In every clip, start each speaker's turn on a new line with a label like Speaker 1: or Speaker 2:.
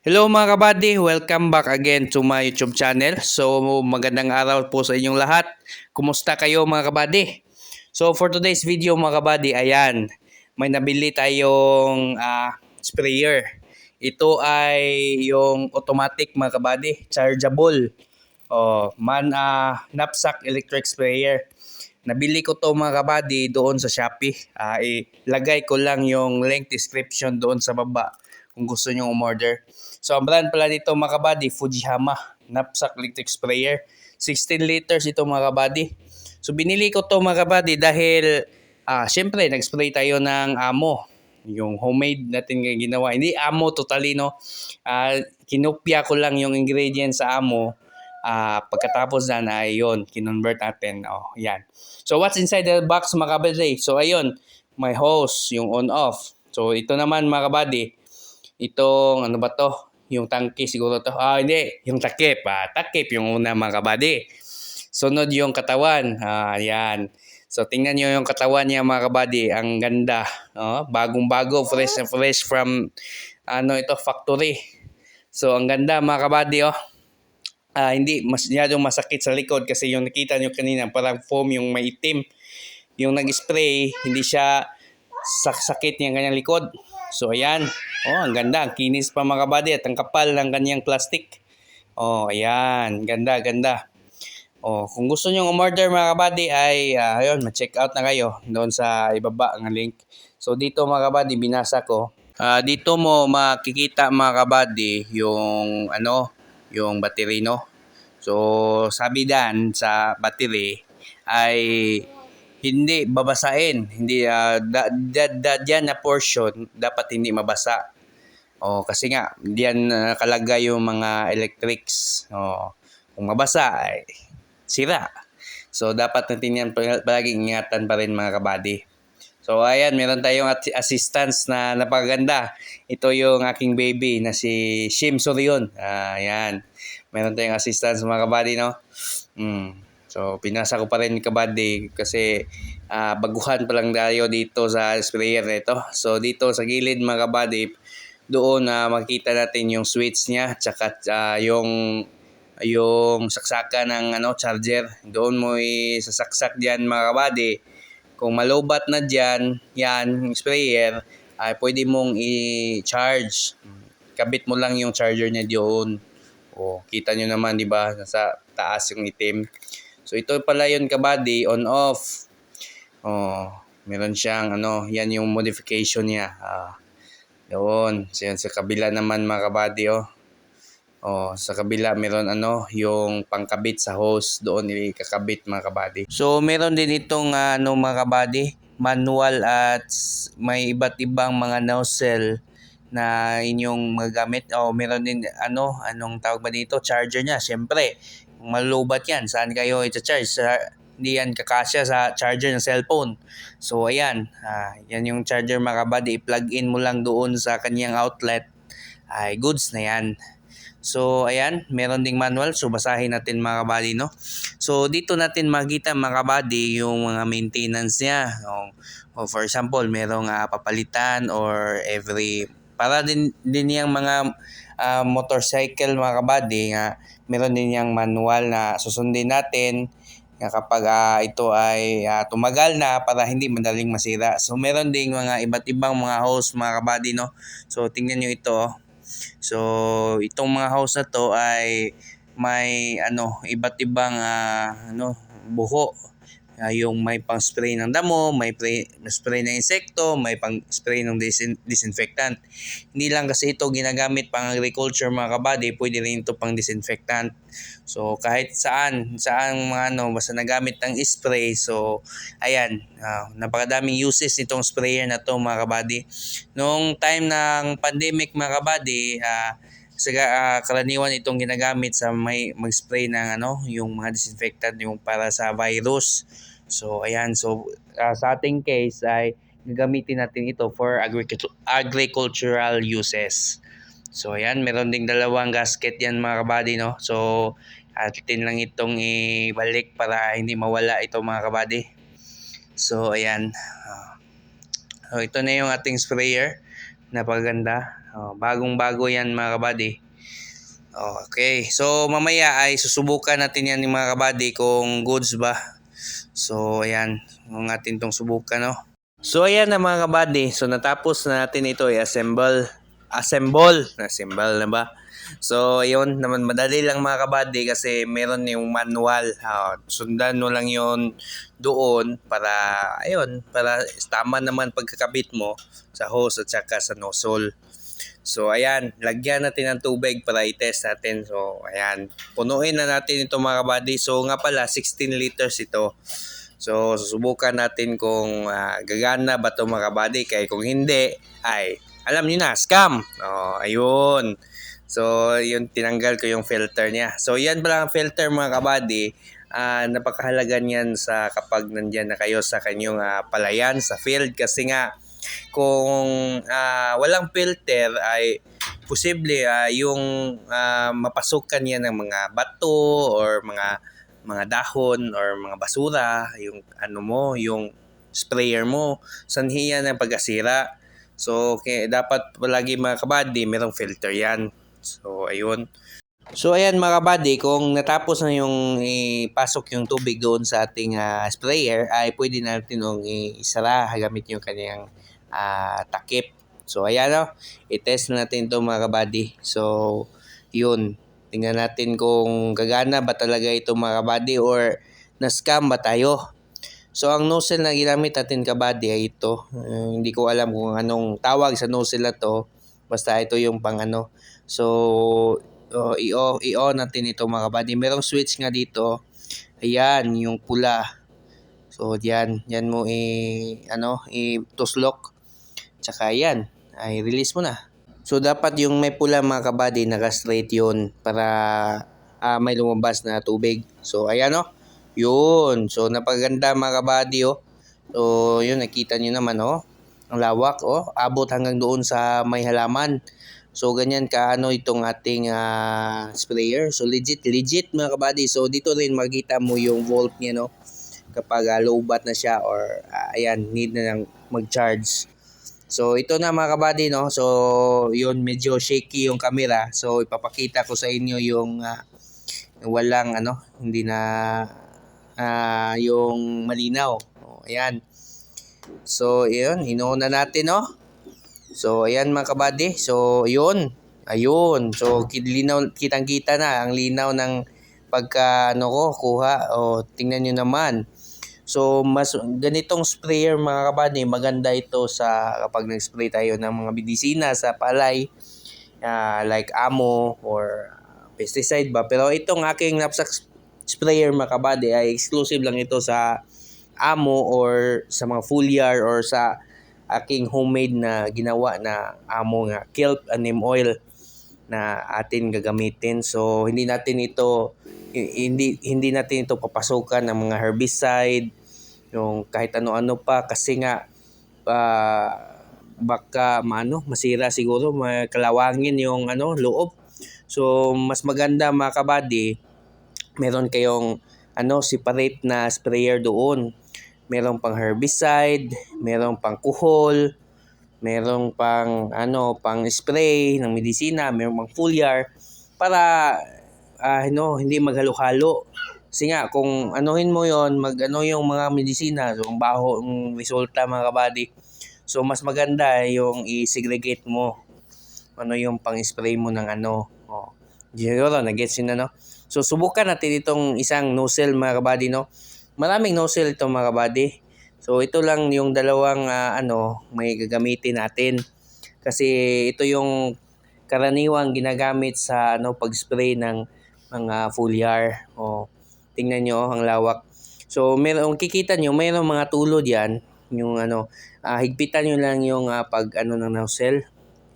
Speaker 1: Hello mga kabady, welcome back again to my YouTube channel. So magandang araw po sa inyong lahat. Kumusta kayo mga kabady? So for today's video mga kabady, ayan, may nabili tayong ah, sprayer. Ito ay yung automatic mga kabady, chargeable. Oh, man ah, knapsack electric sprayer. Nabili ko to mga kabady doon sa Shopee. Ah, ilagay ko lang yung link description doon sa baba kung gusto nyo umorder. So, ang brand pala dito mga kabady, Fujihama knapsack electric sprayer. 16 liters ito mga kabady. So, binili ko to mga kabady dahil, ah, syempre, nag-spray tayo ng amo. Yung homemade natin ginawa. Hindi amo totally, no? Ah, kinopya ko lang yung ingredients sa amo. Ah, pagkatapos na na yun, kinonvert natin. Oh, yan. So, what's inside the box mga kabady? So, ayun, may hose, yung on-off. So, ito naman mga kabady, itong ano ba to? Yung tangke siguro to. Ah, hindi. Yung takip. Ah, takip yung una mga kabady. Sunod yung katawan. Ah, yan. So, tingnan nyo yung katawan niya mga kabady. Ang ganda. Oh, bagong-bago. Fresh na fresh from ano ito, factory. So, ang ganda mga kabady. Oh. Ah, hindi masyadong masakit sa likod kasi yung nakita nyo kanina parang foam yung may itim. Yung nag-spray, hindi siya saksakit yung kanyang likod. So, ayan. Oh, ang ganda. Ang kinis pa mga kabady at ang kapal ng kanyang plastic. Oh, ayan. Ganda, ganda. Oh, kung gusto niyo umorder mga kabady ay uh, ayun, ma-check out na kayo doon sa ibaba ang link. So dito mga kabady binasa ko. Ah, dito mo makikita mga kabady yung ano, yung battery no. So sabi dan sa battery ay hindi babasain. Hindi uh, da, da, da, dyan na portion dapat hindi mabasa. Oh, kasi nga diyan nakalagay yung mga electrics. Oh, kung mabasa ay sira. So dapat natin yan palaging ingatan pa rin mga kabady. So ayan, meron tayong assistance na napakaganda. Ito yung aking baby na si Shim Sorion. Ah, ayan. Meron tayong assistance mga kabady, no? Mm. So pinasa ko pa rin kabady kasi uh, baguhan pa lang tayo dito sa sprayer nito. So dito sa gilid mga kabady, doon na uh, makita natin yung switch niya tsaka uh, yung yung saksakan ng ano charger. Doon mo isasaksak diyan mga kabady kung malobat na diyan yan yung sprayer ay pwede mong i-charge. Kabit mo lang yung charger niya doon. O kita nyo naman di ba? Nasa taas yung itim so ito pala yun kabady on off oh meron siyang ano yan yung modification niya ah, doon so, yan, sa kabila naman mga kabady oh Oh, sa kabila meron ano, yung pangkabit sa hose doon ikakabit mga kabady. So meron din itong uh, ano mga kabady, manual at may iba't ibang mga nozzle na inyong magagamit. Oh, meron din ano, anong tawag ba dito? Charger niya. Syempre, kung malubat 'yan, saan kayo i-charge? Sa hindi yan kakasya sa charger ng cellphone. So ayan, ah, yan yung charger mga kabady, i-plug in mo lang doon sa kanyang outlet. Ay goods na yan. So, ayan, meron ding manual. So, basahin natin mga kabady, no? So, dito natin makita mga kabady yung mga maintenance niya. O, o for example, merong uh, papalitan or every... Para din, din yung mga uh, motorcycle mga kabady, nga meron din yung manual na susundin natin nga kapag uh, ito ay uh, tumagal na para hindi madaling masira. So, meron ding mga iba't ibang mga hose mga kabady, no? So, tingnan nyo ito, oh. So, itong mga house na to ay may ano, iba't ibang uh, ano, buho. Uh, yung may pang spray ng damo, may pre, spray ng insekto, may pang spray ng disin, disinfectant. Hindi lang kasi ito ginagamit pang agriculture mga kabady, pwede rin ito pang disinfectant. So kahit saan, saan mga ano, basta nagamit ng spray. So ayan, uh, napakadaming uses nitong sprayer na to mga kabady. Noong time ng pandemic mga kabady, uh, sa uh, karaniwan itong ginagamit sa may mag-spray ng ano, yung mga disinfectant yung para sa virus. So ayan, so uh, sa ating case ay gagamitin natin ito for agricultural agricultural uses. So ayan, meron ding dalawang gasket yan mga kabady no. So atin lang itong ibalik para hindi mawala ito mga kabady. So ayan. Uh, so ito na yung ating sprayer. Napakaganda. Oh, bagong-bago yan mga kabady. Okay. So, mamaya ay susubukan natin yan mga kabady kung goods ba. So, ayan. Ang atin tong subukan, no? So, ayan na mga kabady. So, natapos na natin ito i-assemble. Assemble. Assemble na ba? So, yun naman madali lang mga kabady kasi meron yung manual. Ah, sundan mo lang yon doon para, ayun, para tama naman pagkakabit mo sa hose at saka sa nozzle. So, ayan, lagyan natin ng tubig para i-test natin. So, ayan, punuin na natin ito mga kabady. So, nga pala, 16 liters ito. So, susubukan natin kung ah, gagana ba ito mga kabady. Kaya kung hindi, ay, alam niyo na, scam. Oh, ayun. So, yun, tinanggal ko yung filter niya. So, yan pala ang filter mga kabady. Ah, napakahalaga niyan sa kapag nandyan na kayo sa kanyang ah, palayan, sa field. Kasi nga, kung ah, walang filter ay posible ah, yung ah, mapasukan niya ng mga bato or mga mga dahon or mga basura, yung ano mo, yung sprayer mo, sanhi yan ng pagkasira. So, kaya dapat palagi mga kabady, merong filter yan. So, ayun. So, ayan mga kabady, kung natapos na yung ipasok yung tubig doon sa ating ah, sprayer, ay pwede natin yung isara gamit yung kanyang ah, takip. So, ayan o. I-test natin ito mga kabady. So, yun. Tingnan natin kung gagana ba talaga ito mga kabady or na-scam ba tayo. So, ang nozzle na ginamit natin kabady ay ito. Uh, hindi ko alam kung anong tawag sa nozzle na to. Basta ito yung pang ano. So, uh, i-on, i-on natin ito mga kabady. Merong switch nga dito. Ayan, yung pula. So, yan. Yan mo i, ano, i-tuslok. Tsaka yan, ay release mo na. So, dapat yung may pula mga kabady, naka-straight yun para ah, may lumabas na tubig. So, ayan o. Yun. So, napaganda mga kabady o. So, yun, nakita nyo naman o. Ang lawak o. Abot hanggang doon sa may halaman. So, ganyan ka ano itong ating ah, sprayer. So, legit, legit mga kabady. So, dito rin makita mo yung volt niya no. Kapag ah, low bat na siya or ah, ayan, need na lang mag-charge. So, ito na mga kabady, no? So, yun, medyo shaky yung camera. So, ipapakita ko sa inyo yung ah, walang, ano, hindi na ah, yung malinaw. O, ayan. So, yun, inuuna natin, no? So, ayan mga kabady. So, yun. Ayun. So, linaw, kitang-kita na ang linaw ng pagka, ano ko, kuha. O, tingnan nyo naman. So, mas ganitong sprayer mga kabady, maganda ito sa kapag nag-spray tayo ng mga medisina sa palay, ah, like amo or pesticide ba. Pero itong aking knapsack sprayer mga kabady ay exclusive lang ito sa amo or sa mga foliar or sa aking homemade na ginawa na amo nga kelp neem oil na atin gagamitin. So hindi natin ito hindi hindi natin ito papasukan ng mga herbicide, yung kahit ano-ano pa kasi nga ah, baka maano masira siguro makalawangin yung ano loob. So mas maganda mga kabady meron kayong ano separate na sprayer doon. Merong pang herbicide, merong pang kuhol, merong pang ano pang spray ng medisina, merong pang foliar para ah ano hindi maghalo-halo. Kasi nga kung anuhin mo 'yon, mag ano yung mga medisina, so ang baho ang resulta mga kabady. So mas maganda yung i-segregate mo ano yung pang-spray mo ng ano. Oh. Siguro, nag-gets yun na, no? So, subukan natin itong isang nozzle, mga kabady, no? Maraming nozzle ito, mga kabady. So, ito lang yung dalawang, ah, ano, may gagamitin natin. Kasi ito yung karaniwang ginagamit sa, ano, pag-spray ng mga foliar. O, tingnan nyo, ang lawak. So, meron, kikita nyo, mayroong mga tulod yan. Yung, ano, ah, higpitan nyo lang yung ah, pag, ano, ng nozzle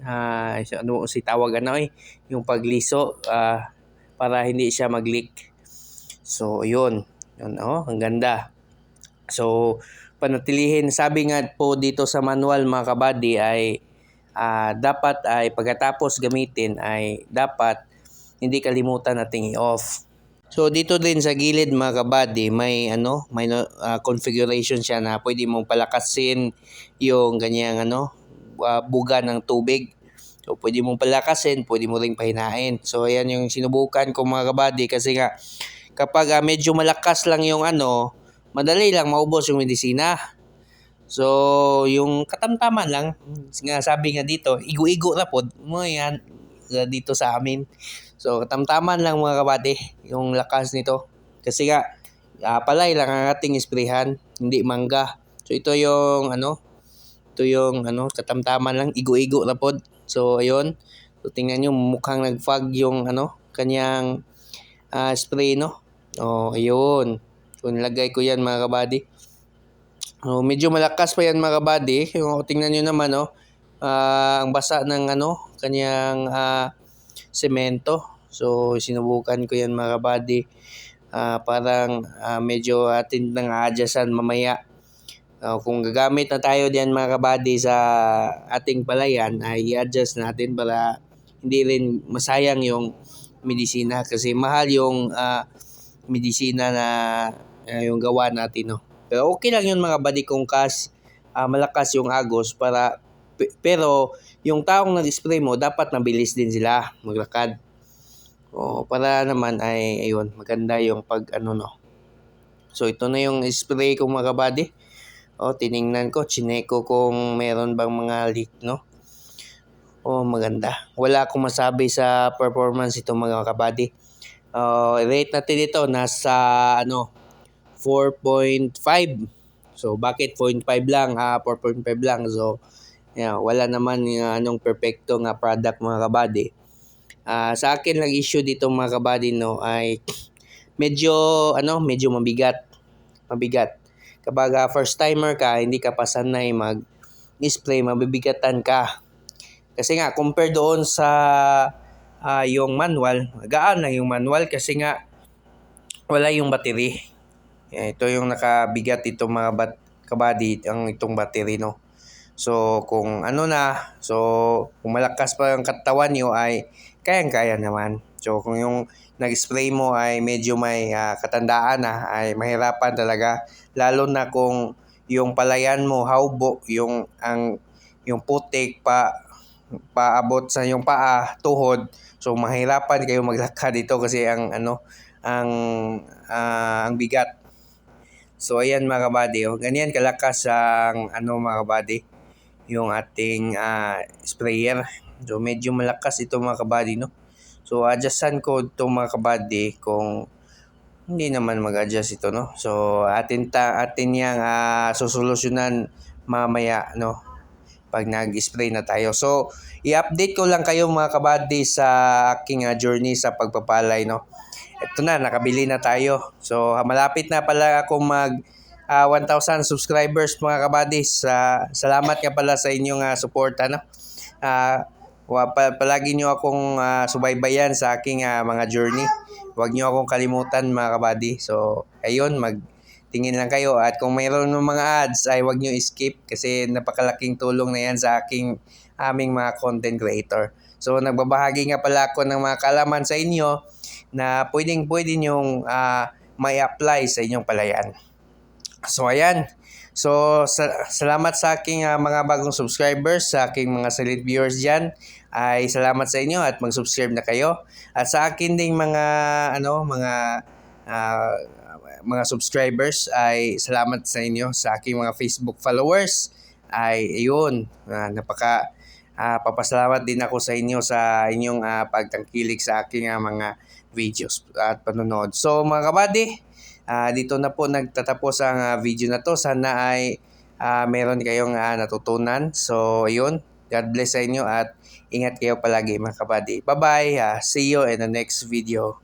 Speaker 1: ah ano si tawag ano eh yung pagliso ah, para hindi siya mag-leak. So yun, yun oh, ang ganda. So panatilihin, sabi nga po dito sa manual mga kabady ay ah, dapat ay pagkatapos gamitin ay dapat hindi kalimutan nating i-off. So dito din sa gilid mga kabady may ano, may ah, configuration siya na pwede mong palakasin yung ganyang ano, uh, buga ng tubig. So, pwede mong palakasin, pwede mo ring pahinain. So, ayan yung sinubukan ko mga kabady kasi nga, kapag ah, medyo malakas lang yung ano, madali lang maubos yung medisina. So, yung katamtaman lang, nga sabi nga dito, igo-igo na po, mo yan, dito sa amin. So, katamtaman lang mga kabady, yung lakas nito. Kasi nga, ah, palay lang ang ating isprehan, hindi mangga. So, ito yung ano, ito yung ano, katamtaman lang, igo-igo na pod. So, ayun. So, tingnan nyo, mukhang nag-fog yung ano, kanyang ah, spray, no? Oh, ayun. So, nilagay ko yan mga kabady. Oh, medyo malakas pa yan mga kabady. Yung tingnan nyo naman, no? ah, ang basa ng ano, kanyang ah, semento. So, sinubukan ko yan mga kabady. Ah, parang ah, medyo atin nang adjustan mamaya. Uh, kung gagamit na tayo diyan mga kabady sa ating palayan ay i-adjust natin para hindi rin masayang yung medisina kasi mahal yung ah, medisina na ah, yung gawa natin no. Pero okay lang yun mga kabady kung kas ah, malakas yung agos para pe- pero yung taong nag-spray mo dapat nabilis din sila maglakad. O para naman ay ayun maganda yung pag ano no. So ito na yung spray ko mga kabady. O, tiningnan ko, chineko kung meron bang mga leak, no? O, maganda. Wala akong masabi sa performance ito mga kabady. Uh, rate natin ito nasa ano 4.5. So bakit 0.5 lang? Ah, 4.5 lang. So yeah, wala naman yung anong perfecto nga product mga kabady. Ah, sa akin lang issue dito mga kabady no ay medyo ano, medyo mabigat. Mabigat kapag uh, first timer ka, hindi ka pa sanay mag-spray, mabibigatan ka. Kasi nga, compare doon sa uh, yung manual, gaan na yung manual kasi nga wala yung battery. Ito yung nakabigat itong mga bat kabady, ang itong battery, no? So, kung ano na, so, kung malakas pa yung katawan nyo ay kayang-kaya naman. So, kung yung nag-spray mo ay medyo may uh, katandaan na, ay mahirapan talaga. Lalo na kung yung palayan mo haubo, yung ang yung putik pa paabot sa yung paa, tuhod. So mahirapan kayo maglakad dito kasi ang ano ang uh, ang bigat. So ayan mga kabady, oh. ganyan kalakas ang ano mga kabady yung ating uh, sprayer. So medyo malakas ito mga kabady no. So, adjustan ko itong mga kabady kung hindi naman mag-adjust ito, no? So, atin, ta, atin yang uh, susolusyonan mamaya, no? Pag nag-spray na tayo. So, i-update ko lang kayo mga kabady sa aking uh, journey sa pagpapalay, no? Ito na, nakabili na tayo. So, malapit na pala ako mag uh, 1,000 subscribers mga kabadis. Uh, salamat nga pala sa inyong uh, support, ano? Uh, palagi nyo akong uh, subaybayan sa aking uh, mga journey. Huwag nyo akong kalimutan mga kabady. So, ayun, magtingin lang kayo. At kung mayroon ng mga ads, ay huwag nyo skip kasi napakalaking tulong na yan sa aking aming mga content creator. So, nagbabahagi nga pala ako ng mga kalaman sa inyo na pwedeng pwede nyong uh, may apply sa inyong palayan. So, ayan. So, sa- salamat sa aking uh, mga bagong subscribers, sa aking mga silent viewers dyan. Ay salamat sa inyo at mag-subscribe na kayo. At sa akin ding mga ano, mga uh, mga subscribers ay salamat sa inyo sa aking mga Facebook followers. Ay ayun, uh, napaka uh, papasalamat din ako sa inyo sa inyong uh, pagtangkilik sa aking uh, mga videos at panonood. So mga kabady, uh, dito na po nagtatapos ang uh, video na to. Sana ay uh, meron kayong uh, natutunan. So, ayun. God bless sa inyo at ingat kayo palagi mga kabady. Bye-bye. Uh, see you in the next video.